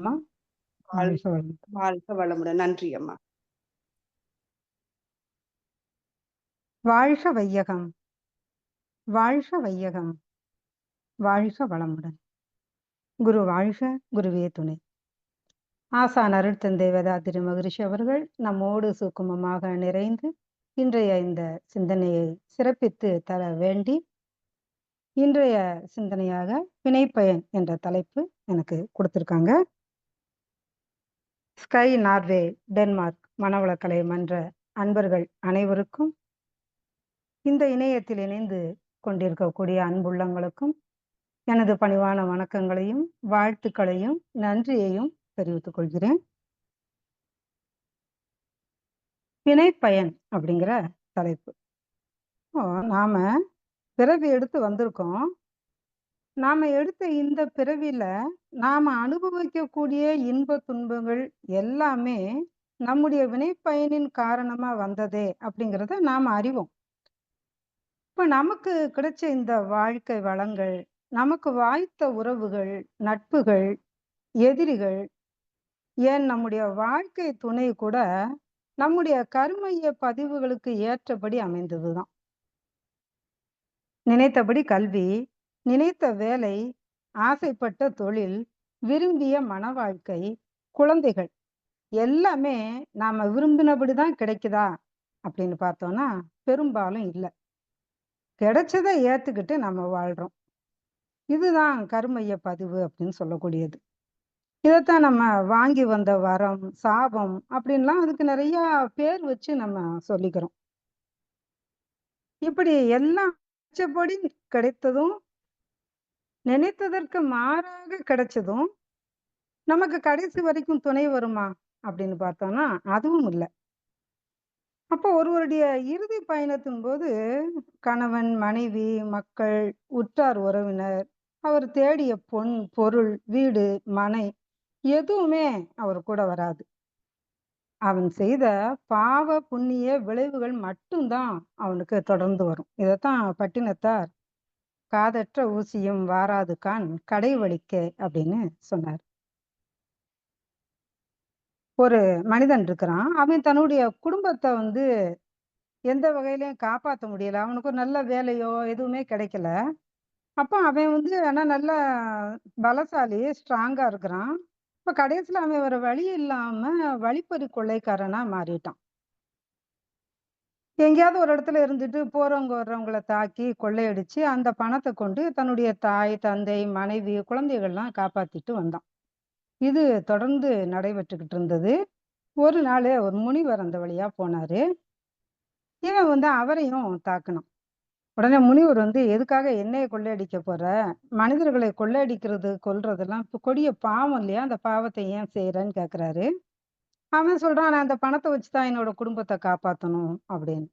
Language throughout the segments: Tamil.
அம்மா வாழ் வாழ்க வளமுடன். நன்றி அம்மா. வாழ்க வையகம். வாழ்க வையகம். வாழ்க வளமுடன். குரு வாழ்க குருவே துணை. ஆசான் அருட்தந்தை வேதாத்திரி மகரிஷி அவர்கள் நம்மோடு சுக்குமமாக நிறைந்து இன்றைய இந்த சிந்தனையை சிறப்பித்து தர வேண்டி இன்றைய சிந்தனையாக வினைப்பயன் என்ற தலைப்பு எனக்கு கொடுத்திருக்காங்க. ஸ்கை நார்வே டென்மார்க் மனவளக்கலை மன்ற அன்பர்கள் அனைவருக்கும் இந்த இணையத்தில் இணைந்து கொண்டிருக்கக்கூடிய அன்புள்ளங்களுக்கும் எனது பணிவான வணக்கங்களையும் வாழ்த்துக்களையும் நன்றியையும் தெரிவித்துக் கொள்கிறேன். வினைப்பயன் அப்படிங்கிற தலைப்பு. நாம பிறகு எடுத்து வந்திருக்கோம். நாம எடுத்த இந்த பிறவியில நாம அனுபவிக்கக்கூடிய இன்ப துன்பங்கள் எல்லாமே நம்முடைய வினைப்பயனின் காரணமா வந்ததே அப்படிங்கிறத நாம அறிவோம். இப்ப நமக்கு கிடைச்ச இந்த வாழ்க்கை வளங்கள் நமக்கு வாய்த்த உறவுகள் நட்புகள் எதிரிகள் ஏன் நம்முடைய வாழ்க்கை துணை கூட நம்முடைய கர்மைய பதிவுகளுக்கு ஏற்றபடி அமைந்ததுதான். நினைத்தபடி கல்வி நினைத்த வேலை ஆசைப்பட்ட தொழில் விரும்பிய மன வாழ்க்கை குழந்தைகள் எல்லாமே நாம விரும்பினபடிதான் கிடைக்குதா? அப்படின்னு பார்த்தோம்னா பெரும்பாலும் இல்லை. கிடைச்சதை ஏத்துக்கிட்டு நம்ம வாழ்றோம். இதுதான் கருமைய பதிவு அப்படின்னு சொல்லக்கூடியது. இதைத்தான் நம்ம வாங்கி வந்த வரம் சாபம் அப்படின்லாம் அதுக்கு நிறைய பேர் வச்சு நம்ம சொல்லிக்கிறோம். இப்படி எல்லாம் கிடைத்ததும் நினைத்ததற்கு மாறாக கிடைச்சதும் நமக்கு கடைசி வரைக்கும் துணை வருமா? அப்படின்னு பார்த்தோம்னா அதுவும் இல்லை. அப்போ ஒருவருடைய இறுதி பயணத்தின் போது கணவன் மனைவி மக்கள் உற்றார் உறவினர் அவர் தேடிய பொன் பொருள் வீடு மனை எதுவுமே அவர் கூட வராது. அவன் செய்த பாவ புண்ணிய விளைவுகள் மட்டும்தான் அவனுக்கு தொடர்ந்து வரும். இதைத்தான் பட்டினத்தார் காதற்ற ஊசியும் வாராது கான் கடை வலிக்க அப்படின்னு சொன்னார். ஒரு மனிதன் இருக்கிறான். அவன் தன்னுடைய குடும்பத்தை வந்து எந்த வகையிலையும் காப்பாற்ற முடியல. அவனுக்கு நல்ல வேலையோ எதுவுமே கிடைக்கல. அப்போ அவன் வந்து ஆனால் நல்ல பலசாலி ஸ்ட்ராங்கா இருக்கிறான். இப்போ கடைசியில் அவன் ஒரு வழி இல்லாம வழிப்பறி கொள்ளைக்காரனாக மாறிட்டான். எங்கேயாவது ஒரு இடத்துல இருந்துட்டு போறவங்க வர்றவங்களை தாக்கி கொள்ளையடிச்சு அந்த பணத்தை கொண்டு தன்னுடைய தாய் தந்தை மனைவி குழந்தைகள்லாம் காப்பாத்திட்டு வந்தான். இது தொடர்ந்து நடைபெற்றுக்கிட்டு இருந்தது. ஒரு நாள் ஒரு முனிவர் அந்த வழியா போனாரு. இவன் வந்து அவரையும் தாக்கணும் உடனே முனிவர் வந்து எதுக்காக என்னைய கொள்ளையடிக்க போற? மனிதர்களை கொள்ளையடிக்கிறது கொல்றதெல்லாம் கொடிய பாவம் இல்லையா? அந்த பாவத்தை ஏன் செய்யறன்னு கேக்குறாரு. அவன் சொல்றான் நான் அந்த பணத்தை வச்சுதான் என்னோட குடும்பத்தை காப்பாத்தணும் அப்படின்னு.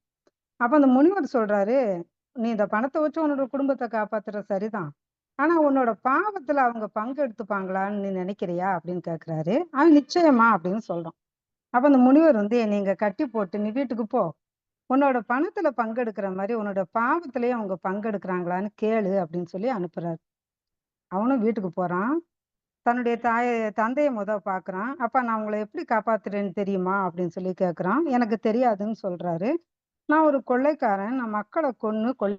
அப்ப அந்த முனிவர் சொல்றாரு நீ இந்த பணத்தை வச்சு உன்னோட குடும்பத்தை காப்பாத்துற சரிதான். ஆனா உன்னோட பாவத்துல அவங்க பங்கு எடுத்துப்பாங்களான்னு நீ நினைக்கிறியா? அப்படின்னு கேக்குறாரு. அவன் நிச்சயமா அப்படின்னு சொல்றான். அப்ப அந்த முனிவர் வந்து நீங்க கட்டி போட்டு நீ வீட்டுக்கு போ. உன்னோட பணத்துல பங்கெடுக்கிற மாதிரி உன்னோட பாவத்திலயே அவங்க பங்கெடுக்கிறாங்களான்னு கேளு அப்படின்னு சொல்லி அனுப்புறாரு. அவனும் வீட்டுக்கு போறான். தன்னுடைய தாய தந்தையை முத பாக்குறான். அப்பா நான் உங்களை எப்படி காப்பாத்துறேன்னு தெரியுமா? அப்படின்னு சொல்லி கேக்குறான். எனக்கு தெரியாதுன்னு சொல்றாரு. நான் ஒரு கொள்ளைக்காரன். நான் மக்களை கொன்னு கொல்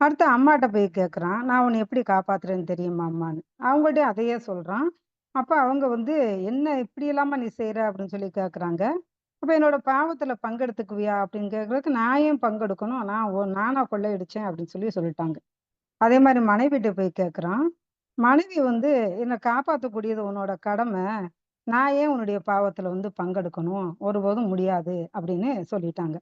அடுத்து அம்மாட்ட போய் கேட்குறான் நான் உன்னை எப்படி காப்பாத்துறேன்னு தெரியுமா அம்மான்னு. அவங்கள்ட்டயும் அதையே சொல்றான். அப்ப அவங்க வந்து என்ன இப்படி இல்லாம நீ செய்யற அப்படின்னு சொல்லி கேக்குறாங்க. அப்ப என்னோட பாவத்துல பங்கெடுத்துக்குவியா அப்படின்னு கேக்குறதுக்கு நான் ஏன் பங்கெடுக்கணும்? நான் ஓ- நானா கொள்ளையடிச்சேன் அப்படின்னு சொல்லி சொல்லிட்டாங்க. அதே மாதிரி மனைவிட்ட போய் கேக்குறான். மனைவி வந்து என்னை காப்பாற்றக்கூடியது உன்னோட கடமை. நான் ஏன் உன்னுடைய பாவத்துல வந்து பங்கெடுக்கணும்? ஒருபோதும் முடியாது. அப்படின்னு சொல்லிட்டாங்க.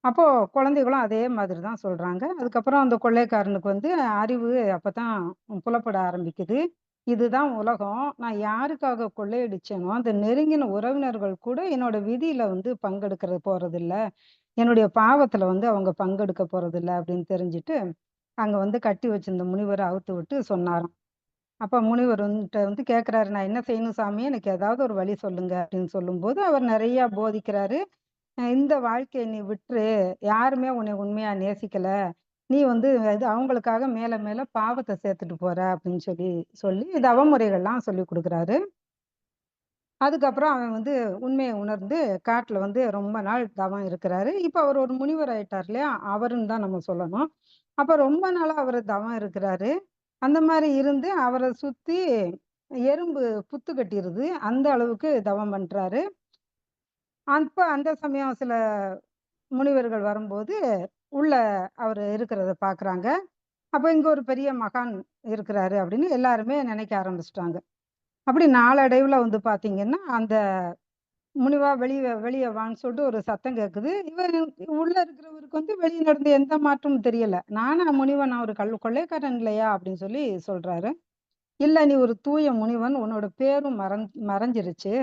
அப்போ குழந்தைகளும் அதே மாதிரி தான் சொல்றாங்க. அதுக்கப்புறம் அந்த கொள்ளைக்காரனுக்கு வந்து அறிவு அப்பதான் புலப்பட ஆரம்பிக்குது. இதுதான் உலகம். நான் யாருக்காக கொள்ளையடிச்சேனோ அந்த நெருங்கின உறவினர்கள் கூட என்னோட விதியில வந்து பங்கெடுக்கிறது போறதில்ல. என்னுடைய பாவத்துல வந்து அவங்க பங்கெடுக்க போறதில்ல அப்படின்னு தெரிஞ்சுட்டு அங்க வந்து கட்டி வச்சிருந்த முனிவரை அவுத்து விட்டு சொன்னாராம். அப்ப முனிவர் வந்துட்டு வந்து கேக்குறாரு நான் என்ன செய்யணும் சாமி? எனக்கு ஏதாவது ஒரு வழி சொல்லுங்க. அப்படின்னு சொல்லும்போது அவர் நிறைய போதிக்கிறாரு. இந்த வாழ்க்கையை நீ விட்டுரு. யாருமே உன்னை உண்மையா நேசிக்கல. நீ வந்து இது அவங்களுக்காக மேல மேல பாவத்தை சேர்த்துட்டு போற அப்படின்னு சொல்லி சொல்லி தவமுறைகள்லாம் சொல்லி கொடுக்குறாரு. அதுக்கப்புறம் அவன் வந்து உண்மையை உணர்ந்து காட்டுல வந்து ரொம்ப நாள் தவம் இருக்கிறாரு. இப்ப அவர் ஒரு முனிவர் ஆயிட்டார் இல்லையா? அவருன்னு தான் நம்ம சொல்லணும். அப்ப ரொம்ப நாளா அவர் தவம் இருக்கிறாரு. அந்த மாதிரி இருந்து அவரை சுத்தி எறும்பு புத்து கட்டிருது. அந்த அளவுக்கு தவம் பண்றாரு. அப்ப அந்த சமயம் சில முனிவர்கள் வரும்போது உள்ள அவர் இருக்கிறத பாக்குறாங்க. அப்போ இங்க ஒரு பெரிய மகான் இருக்கிறாரு அப்படின்னு எல்லாருமே நினைக்க ஆரம்பிச்சிட்டாங்க. அப்படி நாளடைவுல வந்து பாத்தீங்கன்னா அந்த முனிவா வெளியே வெளியே வான்னு சொல்லிட்டு ஒரு சத்தம் கேட்குது இவர் உள்ள இருக்கிறவருக்கு வந்து வெளியே நடந்த எந்த மாற்றமும் தெரியல. நானா முனிவன் நான் ஒரு கல் கொள்ளைக்காரன் இல்லையா அப்படின்னு சொல்லி சொல்றாரு. இல்ல நீ ஒரு தூய முனிவன் உன்னோட பேரும் மறந் மறைஞ்சிருச்சு.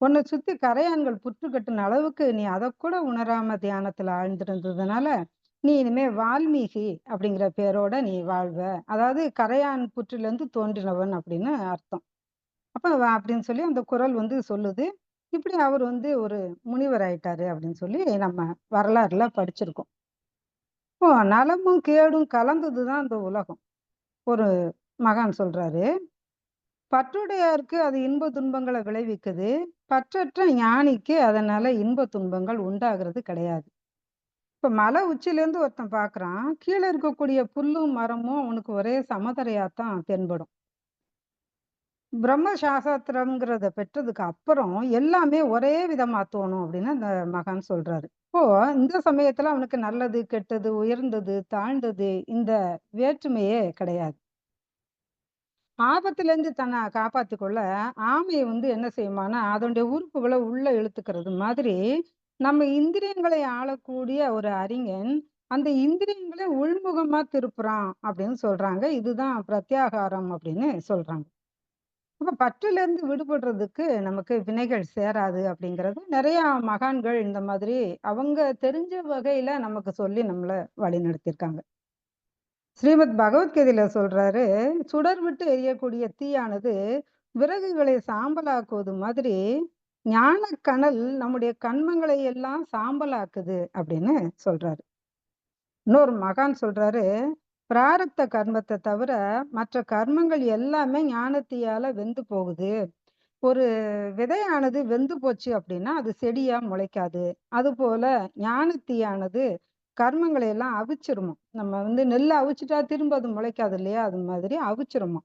உன்னை சுத்தி கரையான்கள் புற்று கட்டின அளவுக்கு நீ அதை கூட உணராம தியானத்துல ஆழ்ந்திருந்ததுனால நீ இனிமே வால்மீகி அப்படிங்கிற பேரோட நீ வாழ்வ. அதாவது கரையான் புற்றிலிருந்து தோன்றினவன் அப்படின்னு அர்த்தம். அப்ப அப்படின்னு சொல்லி அந்த குரல் வந்து சொல்லுது. இப்படி அவர் வந்து ஒரு முனிவர் ஆயிட்டாரு அப்படின்னு சொல்லி நம்ம வரலாறுல படிச்சிருக்கோம். இப்போ நலமும் கேடும் கலந்ததுதான் இந்த உலகம். ஒரு மகான் சொல்றாரு பற்றுடையாருக்கு அது இன்ப துன்பங்களை விளைவிக்குது பற்றற்ற ஞானிக்கு அதனால இன்ப துன்பங்கள் உண்டாகிறது கிடையாது. இப்ப மலை உச்சில இருந்து ஒருத்தன் பாக்குறான். கீழே இருக்கக்கூடிய புல்லும் மரமும் அவனுக்கு ஒரே சமதரையாத்தான் தென்படும். பிரம்ம சாஸ்திரம்ங்கிறத பெற்றதுக்கு அப்புறம் எல்லாமே ஒரே விதமா தோணும் அப்படின்னு அந்த மகான் சொல்றாரு. இப்போ இந்த சமயத்துல அவனுக்கு நல்லது கெட்டது உயர்ந்தது தாழ்ந்தது இந்த வேற்றுமையே கிடையாது. ஆபத்துல இருந்து தன்னை காப்பாத்திக் கொள்ள ஆமையை வந்து என்ன செய்யுமானா அதனுடைய உறுப்புகளை உள்ள இழுத்துக்கிறது மாதிரி நம்ம இந்திரியங்களை ஆளக்கூடிய ஒரு அறிஞன் அந்த இந்திரியங்களை உள்முகமா திருப்புறான் அப்படின்னு சொல்றாங்க. இதுதான் பிரத்யாகாரம் அப்படின்னு சொல்றாங்க. அப்ப பற்றுல இருந்து விடுபடுறதுக்கு நமக்கு வினைகள் சேராது அப்படிங்கிறது நிறைய மகான்கள் இந்த மாதிரி அவங்க தெரிஞ்ச வகையில நமக்கு சொல்லி நம்மள வழிநடத்திருக்காங்க ஸ்ரீமத் பகவத்கீதையில சொல்றாரு சுடர் விட்டு எரியக்கூடிய தீயானது விறகுகளை சாம்பலாக்குவது மாதிரி ஞான கனல் நம்முடைய கண்மங்களை எல்லாம் சாம்பலாக்குது அப்படின்னு சொல்றாரு. இன்னொரு மகான் சொல்றாரு பிராரப்த கர்மத்தை தவிர மற்ற கர்மங்கள் எல்லாமே ஞானத்தியால வெந்து போகுது. ஒரு விதையானது வெந்து போச்சு அப்படின்னா அது செடியா முளைக்காது. அது போல ஞானத்தீயானது கர்மங்களை எல்லாம் அவிச்சிருமோ. நம்ம வந்து நெல்லை அவிச்சிட்டா திரும்ப அது முளைக்காது இல்லையா? அது மாதிரி அவிச்சிருமோ.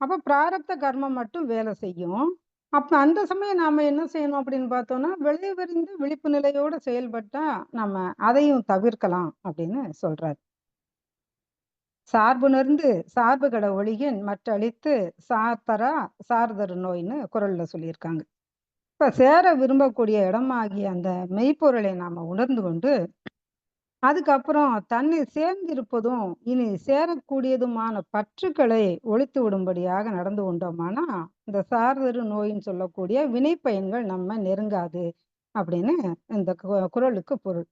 அப்ப பிராரப்த கர்மம் மட்டும் வேலை செய்யும். அப்ப அந்த சமயம் நாம என்ன செய்யணும் அப்படின்னு பார்த்தோம்னா விளைவறிந்து விழிப்பு நிலையோட செயல்பட்டா நம்ம அதையும் தவிர்க்கலாம் அப்படின்னு சொல்றாரு. சார்புணர்ந்து சார்புகட ஒளியின் மற்றழித்து சார்த்தரா சார்தரு நோய்னு குரல்ல சொல்லியிருக்காங்க. இப்ப சேர விரும்பக்கூடிய இடமாகிய அந்த மெய்ப்பொருளை நாம உணர்ந்து கொண்டு அதுக்கப்புறம் தன்னை சேர்ந்திருப்பதும் இனி சேரக்கூடியதுமான பற்றுக்களை ஒழித்து விடும்படியாக நடந்து கொண்டோமானா இந்த சாரதரு நோயின்னு சொல்லக்கூடிய வினை பயன்கள் நம்ம நெருங்காது அப்படின்னு இந்த கு- பொருள்.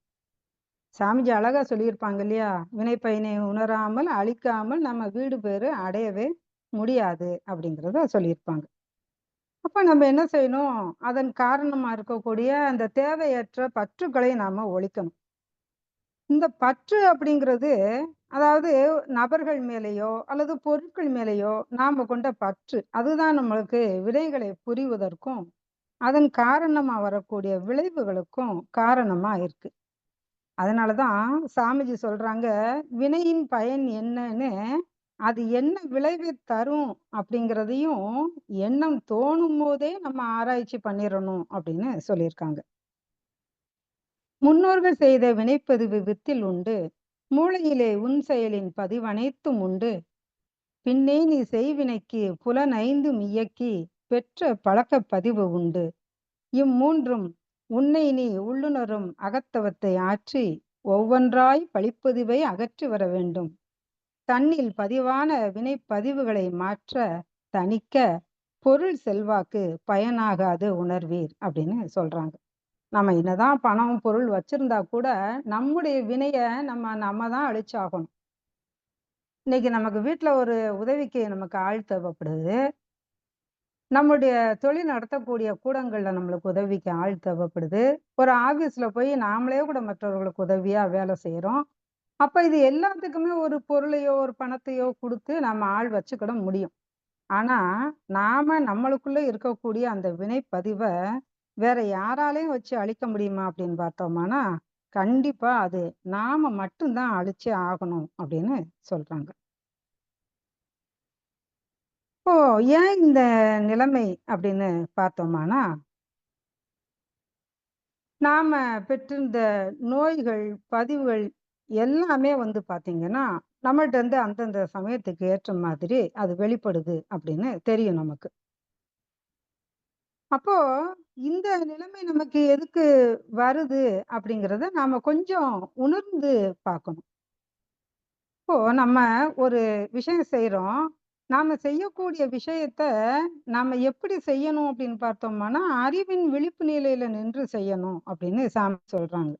சாமிஜி அழகா சொல்லியிருப்பாங்க இல்லையா வினை பயனை உணராமல் அழிக்காமல் நம்ம வீடு பேரு அடையவே முடியாது அப்படிங்கிறத சொல்லியிருப்பாங்க. அப்ப நம்ம என்ன செய்யணும் அதன் காரணமா இருக்கக்கூடிய அந்த தேவையற்ற பற்றுக்களை நாம ஒழிக்கணும். இந்த பற்று அப்படிங்கிறது அதாவது நபர்கள் மேலேயோ அல்லது பொருட்கள் மேலேயோ நாம் கொண்ட பற்று. அதுதான் நம்மளுக்கு வினைகளை புரிவதற்கும் அதன் காரணமாக வரக்கூடிய விளைவுகளுக்கும் காரணமாக இருக்கு. அதனாலதான் சாமிஜி சொல்றாங்க வினையின் பயன் என்னன்னு அது என்ன விளைவை தரும்? அப்படிங்கிறதையும் எண்ணம் தோணும் போதே நம்ம ஆராய்ச்சி பண்ணிடணும் அப்படின்னு சொல்லியிருக்காங்க. முன்னோர்கள் செய்த வினைப்பதிவு வித்தில் உண்டு. மூளையிலே உன் செயலின் பதிவனைத்தும் உண்டு. பின்னே நீ செய்வினைக்கு புலனைந்தும் இயக்கி பெற்ற பழக்க பதிவு உண்டு. இம்மூன்றும் உன்னை நீ உள்ளுணரும் அகத்தவத்தை ஆற்றி ஒவ்வொன்றாய் பழிப்பதிவை அகற்றி வர வேண்டும். தன்னில் பதிவான வினைப்பதிவுகளை மாற்ற தணிக்க பொருள் செல்வாக்கு பயனாகாது உணர்வீர் அப்படின்னு சொல்றாங்க. நம்ம என்னதான் பணம் பொருள் வச்சிருந்தா கூட நம்முடைய வினைய நம்ம நம்ம தான் அழிச்சாகணும். இன்னைக்கு நமக்கு வீட்டுல ஒரு உதவிக்கு நமக்கு ஆள் தேவைப்படுது. நம்முடைய தொழில் நடத்தக்கூடிய கூடங்கள்ல நம்மளுக்கு உதவிக்கு ஆள் தேவைப்படுது. ஒரு ஆபீஸ்ல போய் நாமளே கூட மற்றவர்களுக்கு உதவியா வேலை செய்யறோம் அப்ப இது எல்லாத்துக்குமே ஒரு பொருளையோ, ஒரு பணத்தையோ கொடுத்து நம்ம ஆள் வச்சுக்கிட முடியும். ஆனா, நாம நம்மளுக்குள்ள இருக்கக்கூடிய அந்த வினைப்பதிவை வேற யாராலையும் வச்சு அழிக்க முடியுமா அப்படின்னு பார்த்தோமானா, கண்டிப்பா அது நாம மட்டும் தான் அழிச்சே ஆகணும் அப்படின்னு சொல்றாங்க. இப்போ ஏன் இந்த நிலைமை அப்படின்னு பார்த்தோமானா நாம பெற்றிருந்த நோய்கள், பதிவுகள் எல்லாமே வந்து பார்த்தீங்கன்னா, நம்மகிட்ட இருந்து அந்தந்த சமயத்துக்கு ஏற்ற மாதிரி அது வெளிப்படுது அப்படின்னு தெரியும் நமக்கு. அப்போ இந்த நிலைமை நமக்கு எதுக்கு வருது அப்படிங்கிறத நாம கொஞ்சம் உணர்ந்து பார்க்கணும். இப்போ நம்ம ஒரு விஷயம் செய்யறோம் நாம செய்யக்கூடிய விஷயத்த நாம எப்படி செய்யணும் அப்படின்னு பார்த்தோம்னா, அறிவின் விழிப்பு நிலையில நின்று செய்யணும் அப்படின்னு சாமி சொல்றாங்க.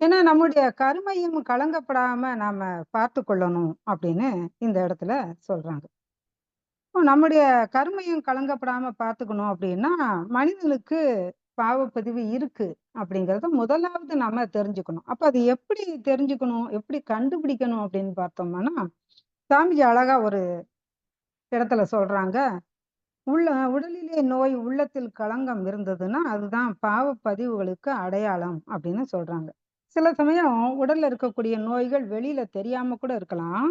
ஏன்னா நம்முடைய கருமையும் கலங்கப்படாம நாம பார்த்துக்கொள்ளணும் அப்படின்னு இந்த இடத்துல சொல்றாங்க. இப்போ நம்முடைய கருமையும் கலங்கப்படாம பார்த்துக்கணும் அப்படின்னா, மனிதனுக்கு பாவப்பதிவு இருக்கு அப்படிங்கிறத முதலாவது நாம தெரிஞ்சுக்கணும். அப்ப அது எப்படி தெரிஞ்சுக்கணும்? எப்படி கண்டுபிடிக்கணும் அப்படின்னு பார்த்தோம்னா, சாமிஜி அழகா ஒரு இடத்துல சொல்றாங்க. உள்ள உடலிலே நோய், உள்ளத்தில் களங்கம் இருந்ததுன்னா, அதுதான் பாவப்பதிவுகளுக்கு அடையாளம் அப்படின்னு சொல்றாங்க. சில சமயம் உடல்ல இருக்கக்கூடிய நோய்கள் வெளியில தெரியாம கூட இருக்கலாம்.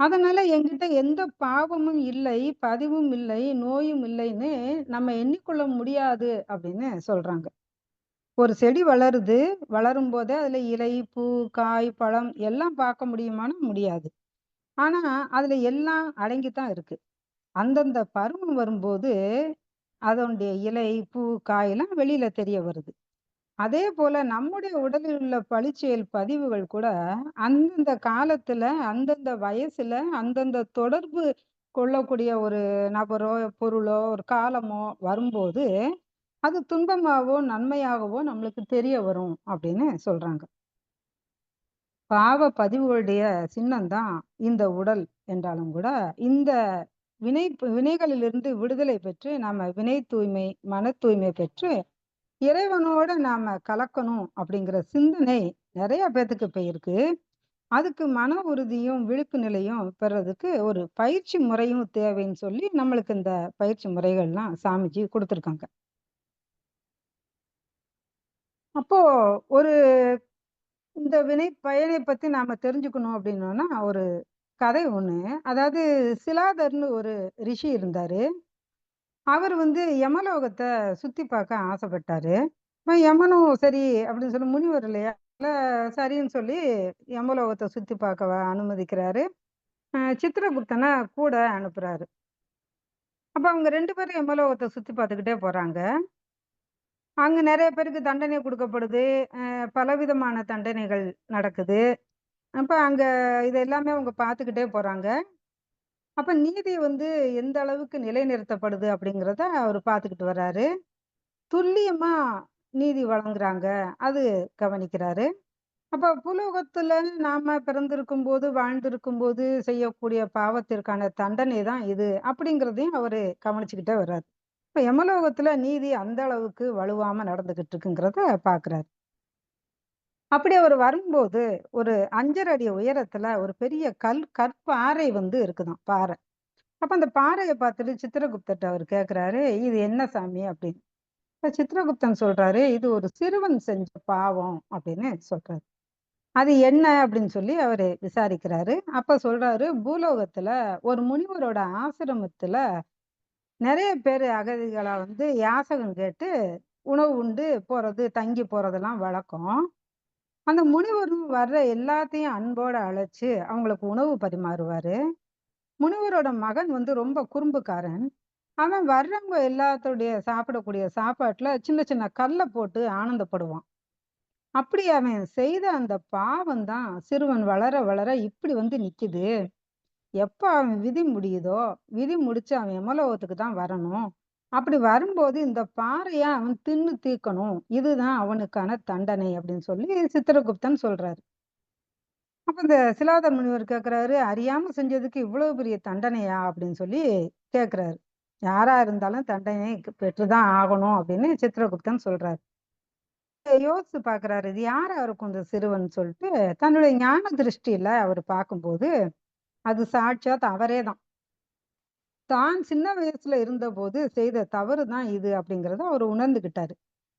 அதனால என்கிட்ட எந்த பாவமும் இல்லை, பதிவும் இல்லை, நோயும் இல்லைன்னு நம்ம எண்ணிக்கொள்ள முடியாது அப்படின்னு சொல்றாங்க. ஒரு செடி வளருது. வளரும்போதே அதுல இலை, பூ, காய், பழம் எல்லாம் பார்க்க முடியுமான்னா முடியாது. ஆனா, அதுல எல்லாம் அடங்கி தான் இருக்கு. அந்தந்த பருவம் வரும்போது, அதனுடைய இலை, பூ, காயெல்லாம் வெளியில தெரிய வருது. அதே போல நம்முடைய உடலில் உள்ள பழிச்செயல் பதிவுகள் கூட அந்தந்த காலத்துல, அந்தந்த வயசுல, அந்தந்த தொடர்பு கொள்ளக்கூடிய ஒரு நபரோ, பொருளோ, ஒரு காலமோ வரும்போது, அது துன்பமாகவோ நன்மையாகவோ நம்மளுக்கு தெரிய வரும் அப்படின்னு சொல்றாங்க. பாவ பதிவுகளுடைய சின்னம் தான் இந்த உடல் என்றாலும் கூட, இந்த வினை வினைகளிலிருந்து விடுதலை பெற்று நாம வினை தூய்மை, மன தூய்மை பெற்று இறைவனோட நாம கலக்கணும் அப்படிங்கிற சிந்தனை நிறைய பேத்துக்கு இப்ப இருக்கு. அதுக்கு மன உறுதியும், விழிப்பு நிலையும் பெறதுக்கு ஒரு பயிற்சி முறையும் தேவைன்னு சொல்லி நம்மளுக்கு இந்த பயிற்சி முறைகள்லாம் சாமிஜி கொடுத்துருக்காங்க அப்போ ஒரு இந்த வினை பயனை பத்தி நாம தெரிஞ்சுக்கணும் அப்படின்னோம்னா, ஒரு கதை ஒண்ணு. அதாவது சிலாதர்னு ஒரு ரிஷி இருந்தாரு. அவர் வந்து யமலோகத்தை சுத்தி பார்க்க ஆசைப்பட்டாரு. யமனும் சரி அப்படின்னு சொல்லி முனிவர் இல்லையா? சரின்னு சொல்லி யமலோகத்தை சுத்தி பார்க்க அனுமதிக்கிறாரு. சித்திரகுப்தனை கூட அனுப்புறாரு. அப்ப அவங்க ரெண்டு பேரும் யமலோகத்தை சுத்தி பார்த்துக்கிட்டே போறாங்க. அங்க நிறைய பேருக்கு தண்டனை கொடுக்கப்படுது பலவிதமான தண்டனைகள் நடக்குது. அப்ப அங்க இது எல்லாமே அவங்க பார்த்துக்கிட்டே போறாங்க. அப்ப நீதி வந்து எந்த அளவுக்கு நிலைநிறுத்தப்படுது அப்படிங்கிறத அவர் பார்த்துக்கிட்டு வர்றாரு. துல்லியமா நீதி வழங்குறாங்க. அது கவனிக்கிறாரு. அப்ப புலோகத்துல நாம வாழ்ந்துருக்கும் போது செய்யக்கூடிய பாவத்திற்கான தண்டனை தான் இது. அப்படிங்கிறதையும் அவரு கவனிச்சுக்கிட்டே வர்றாரு. இப்ப யமலோகத்துல நீதி அந்த அளவுக்கு வலுவாம நடந்துகிட்டு இருக்குங்கிறத பார்க்குறாரு. அப்படி அவர் வரும்போது, ஒரு 5 1/2 அடி உயரத்துல ஒரு பெரிய கல் கற்பாறை வந்து இருக்குதான் பாறை. அப்ப அந்த பாறையை பார்த்துட்டு சித்திரகுப்தர்ட்ட அவர் கேட்கிறாரு, "இது என்ன சாமி?" அப்படின்னு. இப்ப சித்திரகுப்தன் சொல்றாரு, "இது ஒரு சிறுவன் செஞ்ச பாவம்" அப்படின்னு சொல்றாரு. "அது என்ன?" அப்படின்னு சொல்லி அவரு விசாரிக்கிறாரு. அப்ப சொல்றாரு, "பூலோகத்துல ஒரு முனிவரோட ஆசிரமத்துல நிறைய பேர் அகதிகளா வந்து யாசகம் கேட்டு உணவு உண்டு போறது, தங்கி போறதெல்லாம் வழக்கம். அந்த முனிவரும் வர்ற எல்லாத்தையும் அன்போட அழைச்சு அவங்களுக்கு உணவு பரிமாறுவாரு. முனிவரோட மகன் வந்து ரொம்ப குறும்புக்காரன். அவன் வர்றவங்க எல்லாத்துடைய சாப்பிடக்கூடிய சாப்பாட்டுல சின்ன சின்ன கல்லை போட்டு ஆனந்தப்படுவான். அப்படி அவன் செய்த அந்த பாவம் தான் சிறுவன் வளர வளர இப்படி வந்து நிக்குது. எப்ப அவன் விதி முடியுதோ, விதி முடிச்சு அவன் எமலோகத்துக்கு தான் வரணும். அப்படி வரும்போது இந்த பாறைய அவன் தின்னு தீர்க்கணும். இதுதான் அவனுக்கான தண்டனை" அப்படின்னு சொல்லி சித்திரகுப்தன் சொல்றாரு. அப்ப இந்த சிலாத முனிவர் கேட்கிறாரு, "அறியாம செஞ்சதுக்கு இவ்வளவு பெரிய தண்டனையா?" அப்படின்னு சொல்லி கேட்கிறாரு. "யாரா இருந்தாலும் தண்டனை பெற்று தான் ஆகணும்" அப்படின்னு சித்திரகுப்தன் சொல்றாரு. யோசிச்சு பார்க்குறாரு. இது யாரா இருக்கும் இந்த சிறுவன் சொல்லிட்டு தன்னுடைய ஞான திருஷ்டியில அவர் பார்க்கும்போது, அது சாட்சாத் அவரே தான். தான் சின்ன வயசுல இருந்தபோது செய்த தவறு தான் இது அப்படிங்கிறத அவர் உணர்ந்துகிட்டாரு.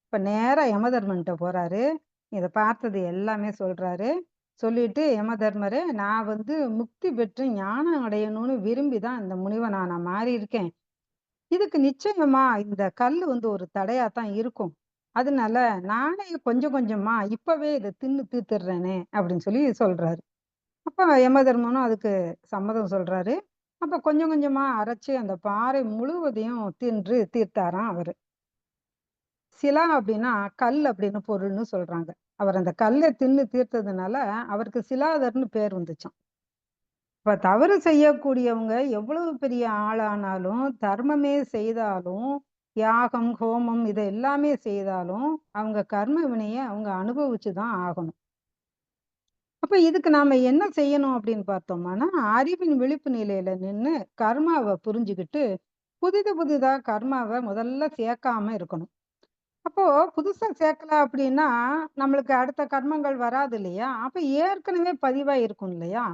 இப்ப நேரா யமதர்மன்ட்ட போறாரு. இதை பார்த்தது எல்லாமே சொல்றாரு. சொல்லிட்டு, "யமதர்மரே, நான் வந்து முக்தி பெற்று ஞானம் அடையணும்னு விரும்பி தான் இந்த முனிவை நான் நான் மாறியிருக்கேன். இதுக்கு நிச்சயமா இந்த கல் வந்து ஒரு தடையா தான் இருக்கும். அதனால நானே கொஞ்சம் கொஞ்சமா இப்பவே இதை தின்னு தீர்த்துடுறேனே" அப்படின்னு சொல்லி சொல்றாரு. அப்ப யமதர்மனும் அதுக்கு சம்மதம் சொல்றாரு. அப்ப கொஞ்சம் கொஞ்சமா அரைச்சு அந்த பாறை முழுவதையும் தின்று தீர்த்தாராம் அவரு. சிலா அப்படின்னா, கல் அப்படின்னு பொருள்னு சொல்றாங்க. அவர் அந்த கல்லை தின்னு தீர்த்ததுனால, அவருக்கு சிலாதர்னு பேர் வந்துச்சான் இப்ப தவறு செய்யக்கூடியவங்க எவ்வளவு பெரிய ஆளானாலும், தர்மமே செய்தாலும், யாகம், ஹோமம் இதை எல்லாமே செய்தாலும், அவங்க கர்ம வினைய அவங்க அனுபவிச்சு தான் ஆகணும். அப்ப இதுக்கு நாம என்ன செய்யணும் அப்படின்னு பார்த்தோம்னா, அறிவின் விழிப்பு நிலையில நின்று கர்மாவை புரிஞ்சுக்கிட்டு புதிது புதிதா கர்மாவை முதல்ல சேர்க்காம இருக்கணும். அப்போ புதுசா சேர்க்கல அப்படின்னா, நம்மளுக்கு அடுத்த கர்மங்கள் வராது இல்லையா? அப்ப ஏற்கனவே பதிவா இருக்கும் இல்லையா?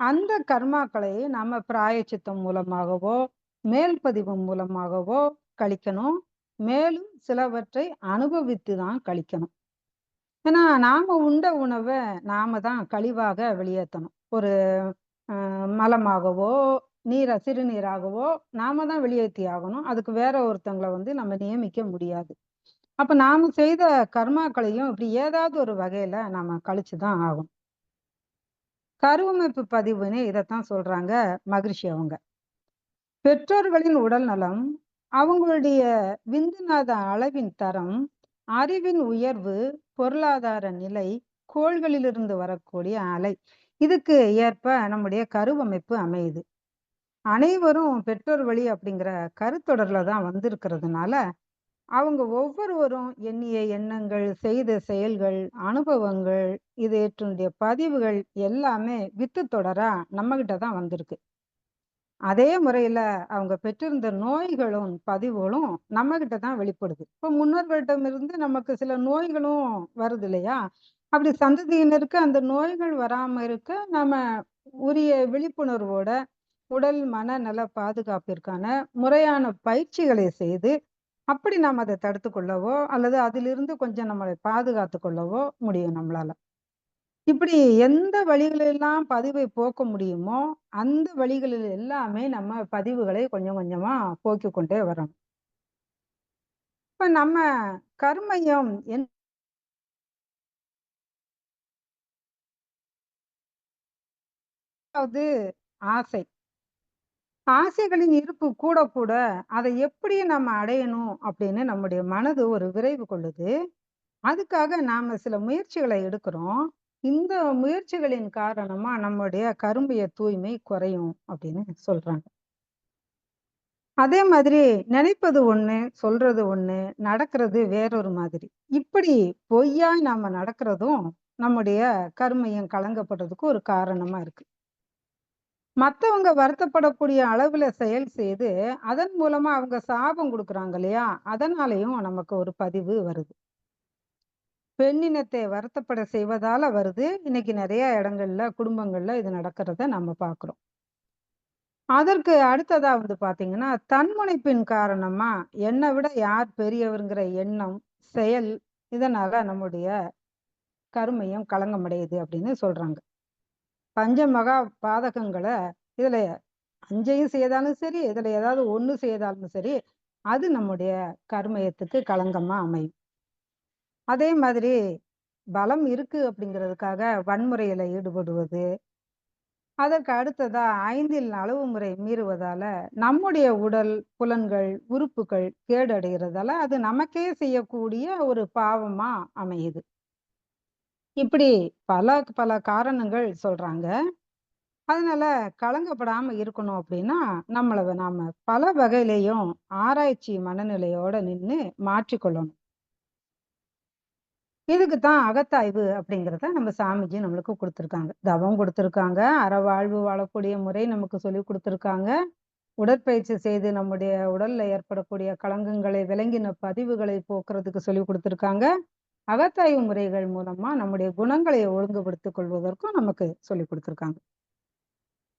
அந்த கர்மாக்களை நம்ம பிராயச்சித்தம் மூலமாகவோ, மேல் பதிவு மூலமாகவோ கழிக்கணும். மேலும் சிலவற்றை அனுபவித்து தான் கழிக்கணும். ஏன்னா, நாம உண்ட உணவை நாம தான் கழிவாக வெளியேத்தணும். ஒரு ஆஹ் மலமாகவோ, நீர சிறுநீராகவோ நாம தான் வெளியேத்தி ஆகணும். அதுக்கு வேற ஒருத்தங்கள வந்து நம்ம நியமிக்க முடியாது. அப்ப நாம செய்த கர்மாக்களையும் இப்படி ஏதாவது ஒரு வகையில நாம கழிச்சுதான் ஆகும் ஆகணும். கருவமைப்பு பதிவுன்னு இதைத்தான் சொல்றாங்க மகிழ்ச்சி அவங்க. பெற்றோர்களின் உடல் நலம், அவங்களுடைய விந்துநாத அளவின் தரம், அறிவின் உயர்வு, பொருளாதார நிலை, கோள்களிலிருந்து வரக்கூடிய அலை, இதுக்கு ஏற்ப நம்முடைய கருவமைப்பு அமையுது. அனைவரும் பெற்றோர் வழி அப்படிங்கிற கருத்தொடர்ல தான் வந்திருக்கிறதுனால, அவங்க ஒவ்வொருவரும் எண்ணிய எண்ணங்கள், செய்த செயல்கள், அனுபவங்கள், இது இவற்றினுடைய பதிவுகள் எல்லாமே வித்து தொடரா நம்மகிட்ட தான் வந்திருக்கு. அதே முறையில அவங்க பெற்றிருந்த நோய்களும், பதிவுகளும் நம்மகிட்ட தான் வெளிப்படுது. இப்ப முன்னோர்களிடமிருந்து நமக்கு சில நோய்களும் வருது இல்லையா? அப்படி சந்ததியினருக்கு அந்த நோய்கள் வராம இருக்க, நம்ம உரிய விழிப்புணர்வோட உடல், மன நல பாதுகாப்பிற்கான முறையான பயிற்சிகளை செய்து, அப்படி நாம் அதை தடுத்து கொள்ளவோ, அல்லது அதிலிருந்து கொஞ்சம் நம்மளை பாதுகாத்து கொள்ளவோ முடியும் நம்மளால. இப்படி எந்த வழிகளெல்லாம் பதிவை போக்க முடியுமோ, அந்த வழிகளில் எல்லாமே நம்ம பதிவுகளை கொஞ்சம் கொஞ்சமா போக்கிக் கொண்டே வரோம் இப்ப நம்ம கர்மயம் என் ஆசை. ஆசைகளின் இருப்பு கூட கூட, அதை எப்படி நம்ம அடையணும் அப்படின்னு நம்முடைய மனது ஒரு விரைவு கொள்ளுது. அதுக்காக நாம சில முயற்சிகளை எடுக்கிறோம். இந்த முயற்சிகளின் காரணமா நம்முடைய கரும்பிய தூய்மை குறையும் அப்படின்னு சொல்றாங்க. அதே மாதிரி நினைப்பது ஒண்ணு, சொல்றது ஒண்ணு, நடக்கிறது வேறொரு மாதிரி. இப்படி பொய்யாய் நாம நடக்கிறதும், நம்முடைய கருமையம் கலங்கப்படுறதுக்கு ஒரு காரணமா இருக்கு. மத்தவங்க வருத்தப்படக்கூடிய அளவுல செயல் செய்து, அதன் மூலமா அவங்க சாபம் கொடுக்குறாங்க இல்லையா? அதனாலயும் நமக்கு ஒரு பதிவு வருது. பெண்ணினத்தை வருத்தப்பட செய்வதால வருது. இன்னைக்கு நிறைய இடங்கள்ல, குடும்பங்கள்ல இது நடக்கிறத நம்ம பாக்குறோம் அதற்கு அடுத்ததா வந்து பார்த்தீங்கன்னா, தன்முனைப்பின் காரணமா என்னை விட யார் பெரியவருங்கிற எண்ணம், செயல் இதனால நம்முடைய கருமையம் களங்கமடையுது அப்படின்னு சொல்றாங்க. பஞ்ச மகா பாதகங்களை இதுல அஞ்சையும் செய்தாலும் சரி, இதுல ஏதாவது ஒண்ணு செய்தாலும் சரி, அது நம்முடைய கருமயத்துக்கு களங்கமா அமையும். அதே மாதிரி பலம் இருக்கு அப்படிங்கிறதுக்காக வன்முறையில ஈடுபடுவது. அதற்கு அடுத்ததா ஐந்தில் அளவு முறை மீறுவதால, நம்முடைய உடல், புலன்கள், உறுப்புகள் கேடடைகிறதால அது நமக்கே செய்யக்கூடிய ஒரு பாவமா அமையுது. இப்படி பல பல காரணங்கள் சொல்றாங்க. அதனால கலங்கப்படாம இருக்கணும் அப்படின்னா, நம்மள நாம பல வகையிலையும் ஆராய்ச்சி மனநிலையோட நின்று மாற்றிக்கொள்ளணும். இதுக்கு தான் அகத்தாய்வு அப்படிங்கிறத நம்ம சாமிஜி நம்மளுக்கு கொடுத்துருக்காங்க. தவம் கொடுத்துருக்காங்க. அறவாழ்வு வாழக்கூடிய முறை நமக்கு சொல்லிக் கொடுத்துருக்காங்க. உடற்பயிற்சி செய்து நம்முடைய உடல்ல ஏற்படக்கூடிய களங்கங்களை, விலங்கின பதிவுகளை போக்குறதுக்கு சொல்லிக் கொடுத்துருக்காங்க. அகத்தாய்வு முறைகள் மூலமா நம்முடைய குணங்களை ஒழுங்குபடுத்திக் கொள்வதற்கும் நமக்கு சொல்லி கொடுத்துருக்காங்க.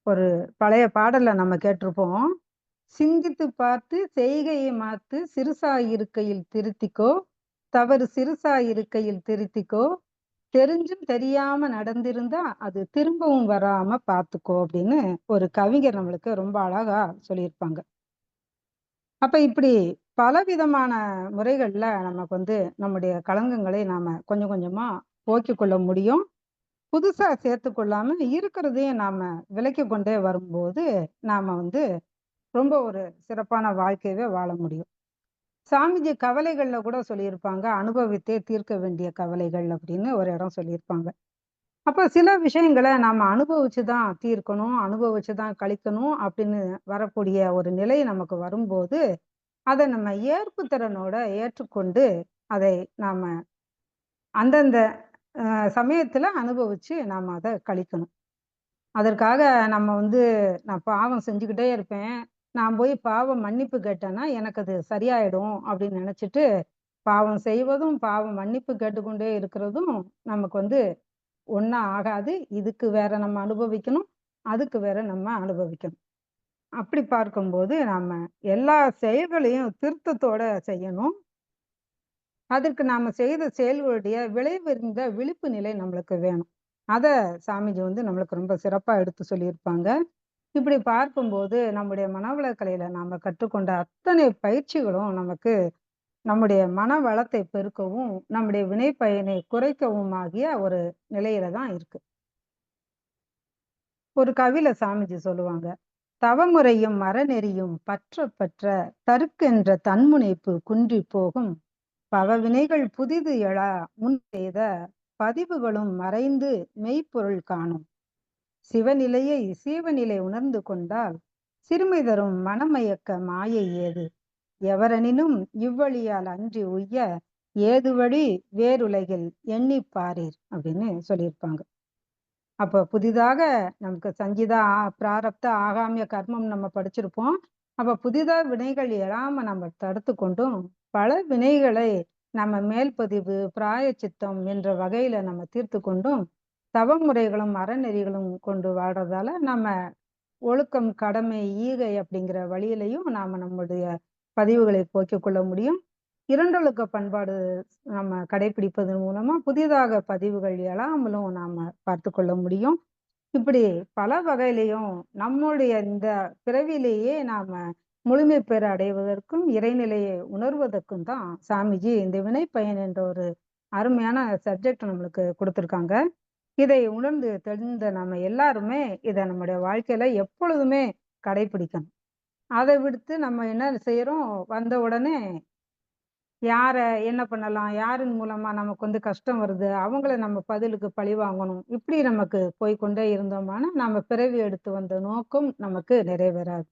ஒரு பழைய பாடல்ல நம்ம கேட்டிருப்போம். சிந்தித்து பார்த்து செய்கையை மாத்து சிறுசாயிருக்கையில் திருத்திக்கோ தவறு சிறுசாய் இருக்கையில் திருத்திக்கோ. தெரிஞ்சும் தெரியாம நடந்திருந்தா அது திரும்பவும் வராம பாத்துக்கோ அப்படின்னு ஒரு கவிஞர் நம்மளுக்கு ரொம்ப அழகா சொல்லியிருப்பாங்க. அப்ப இப்படி பல விதமான முறைகள்ல நமக்கு வந்து நம்முடைய களங்கங்களை நாம கொஞ்சம் கொஞ்சமா போக்கிக் கொள்ள முடியும். புதுசா சேர்த்து கொள்ளாம இருக்கிறதையும் நாம விலக்கி கொண்டே வரும்போது நாம வந்து ரொம்ப ஒரு சிறப்பான வாழ்க்கையவே வாழ முடியும். சாமிஜி கவலைகள்ல கூட சொல்லியிருப்பாங்க. அனுபவித்தே தீர்க்க வேண்டிய கவலைகள் அப்படின்னு ஒரு இடம் சொல்லியிருப்பாங்க. அப்ப சில விஷயங்களை நாம அனுபவிச்சுதான் தீர்க்கணும் அனுபவிச்சுதான் கழிக்கணும் அப்படின்னு வரக்கூடிய ஒரு நிலை நமக்கு வரும்போது அதை நம்ம ஏற்பு திறனோட ஏற்றுக்கொண்டு அதை நாம அந்தந்த சமயத்துல அனுபவிச்சு நாம அதை கழிக்கணும். அதற்காக நம்ம வந்து நான் பாவம் செஞ்சுக்கிட்டே இருப்பேன். நான் போய் பாவம் மன்னிப்பு கேட்டேன்னா எனக்கு அது சரியாயிடும் அப்படின்னு நினைச்சிட்டு பாவம் செய்வதும் பாவம் மன்னிப்பு கேட்டுக்கொண்டே இருக்கிறதும் நமக்கு வந்து ஒன்றா ஆகாது. இதுக்கு வேற நம்ம அனுபவிக்கணும் அதுக்கு வேற நம்ம அனுபவிக்கணும். அப்படி பார்க்கும்போது நாம எல்லா செயல்களையும் திருத்தத்தோட செய்யணும். அதற்கு நாம செய்த செயல்களுடைய விளைவிருந்த விழிப்பு நிலை நம்மளுக்கு வேணும். அதை சாமிஜி வந்து நம்மளுக்கு ரொம்ப சிறப்பாக எடுத்து சொல்லியிருப்பாங்க. இப்படி பார்க்கும்போது நம்முடைய மனவளக்கலையில நாம கற்றுக்கொண்ட அத்தனை பயிற்சிகளும் நமக்கு நம்முடைய மன வளத்தை பெருக்கவும் நம்முடைய வினை பயனை குறைக்கவும் ஆகிய ஒரு நிலையில தான் இருக்கு. ஒரு கவில சாமிஜி சொல்லுவாங்க தவமுறையும் மரநெறியும் பற்ற பற்ற தருக்கென்ற தன்முனைப்பு குன்றி போகும். பவவினைகள் புதிது எழா முன் செய்த பதிவுகளும் மறைந்து மெய்ப்பொருள் காணும். சிவநிலையை சீவநிலை உணர்ந்து கொண்டால் சிறுமை தரும் மனமயக்க மாயை ஏது? எவரெனினும் இவ்வழியால் அன்றி உய்ய ஏது வழி வேறுலகில் எண்ணி பாரீர் அப்படின்னு சொல்லியிருப்பாங்க. அப்ப புதிதாக நமக்கு சஞ்சிதா பிராரப்த ஆகாமிய கர்மம் நம்ம படிச்சிருப்போம். அப்ப புதிதாக வினைகள் எழாம நம்ம தடுத்து கொண்டும் பல வினைகளை நம்ம மேல்பதிவு பிராய சித்தம் என்ற வகையில நம்ம தீர்த்து கொண்டும் தவ முறைகளும் அறநெறிகளும் கொண்டு வாழ்றதால நம்ம ஒழுக்கம் கடமை ஈகை அப்படிங்கிற வழியிலையும் நாம நம்முடைய பதிவுகளை போக்கிக் கொள்ள முடியும். இரண்டொழுக்க பண்பாடு நம்ம கடைபிடிப்பதன் மூலமா புதிதாக பதிவுகள் எழாமலும் நாம பார்த்து கொள்ள முடியும். இப்படி பல வகையிலையும் நம்முடைய இந்த பிறவிலேயே நாம முழுமை பெற அடைவதற்கும் இறைநிலையை உணர்வதற்கும் தான் சாமிஜி இந்த வினை பயன் என்ற ஒரு அருமையான சப்ஜெக்ட் நம்மளுக்கு கொடுத்துருக்காங்க. இதை உணர்ந்து தெரிந்த நம்ம எல்லாருமே இதை நம்முடைய வாழ்க்கையில எப்பொழுதுமே கடைபிடிக்கணும் அதை விடுத்து நம்ம என்ன செய்யறோம் வந்த உடனே யார என்ன பண்ணலாம்? யாரின் மூலமா நமக்கு வந்து கஷ்டம் வருது? அவங்கள நம்ம பதிலுக்கு பழி வாங்கணும். இப்படி நமக்கு போய்கொண்டே இருந்தோம்னா நம்ம பிறவி எடுத்து வந்த நோக்கம் நமக்கு நிறைவேறாது.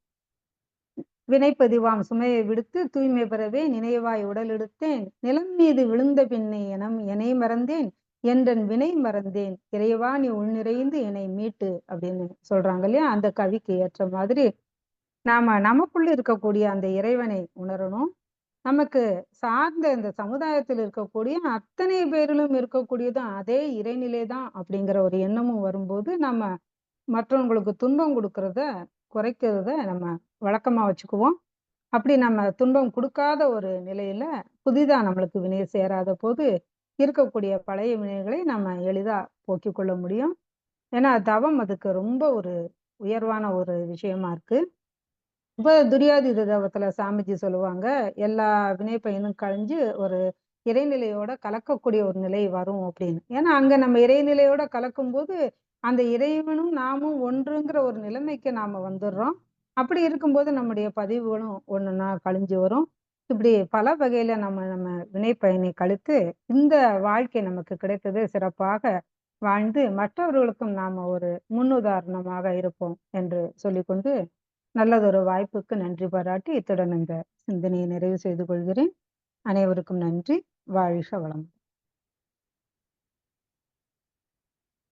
வினைப்பதிவாம் சுமையை விடுத்து தூய்மை பெறவே நினைவாய் உடல் எடுத்தேன். நிலம் மீது விழுந்த பின்னே எனம் எனை மறந்தேன். என்றன் வினை மறந்தேன். இறைவா நீ உள்நிறைந்து என்னை மீட்டு அப்படின்னு சொல்றாங்க இல்லையா? அந்த கவிக்கு ஏற்ற மாதிரி நாம நமக்குள்ள இருக்கக்கூடிய அந்த இறைவனை உணரணும். நமக்கு சார்ந்த இந்த சமுதாயத்தில் இருக்கக்கூடிய அத்தனை பேரிலும் இருக்கக்கூடியதும் அதே இறைநிலை தான் அப்படிங்கிற ஒரு எண்ணமும் வரும்போது நம்ம மற்றவங்களுக்கு துன்பம் கொடுக்கறத குறைக்கிறத நம்ம வழக்கமா வச்சுக்குவோம். அப்படி நம்ம துன்பம் கொடுக்காத ஒரு நிலையில புதிதா நம்மளுக்கு வினை சேராத போது இருக்கக்கூடிய பழைய வினைகளை நம்ம எளிதா போக்கிக் கொள்ள முடியும். ஏன்னா தவம் அதுக்கு ரொம்ப ஒரு உயர்வான ஒரு விஷயமா இருக்கு. இப்ப துரியாதித தவத்துல சாமிஜி சொல்லுவாங்க எல்லா வினை பயனும் கழிஞ்சு ஒரு இறைநிலையோட கலக்கக்கூடிய ஒரு நிலை வரும் அப்படின்னு. ஏன்னா அங்க நம்ம இறைநிலையோட கலக்கும் போது அந்த இறைவனும் நாமும் ஒன்றுங்கிற ஒரு நிலைமைக்கு நாம வந்துடுறோம். அப்படி இருக்கும்போது நம்முடைய பதிவுகளும் ஒன்றுன்னா கழிஞ்சு வரும். இப்படி பல வகையில நம்ம நம்ம வினை பயனை கழித்து இந்த வாழ்க்கை நமக்கு கிடைத்தது சிறப்பாக வாழ்ந்து மற்றவர்களுக்கும் நாம ஒரு முன்னுதாரணமாக இருப்போம் என்று சொல்லிக்கொண்டு நல்லதொரு வாய்ப்புக்கு நன்றி பாராட்டி இத்துடன் இந்த சிந்தனையை நிறைவு செய்து கொள்கிறேன். அனைவருக்கும் நன்றி. வாழ்க வளம்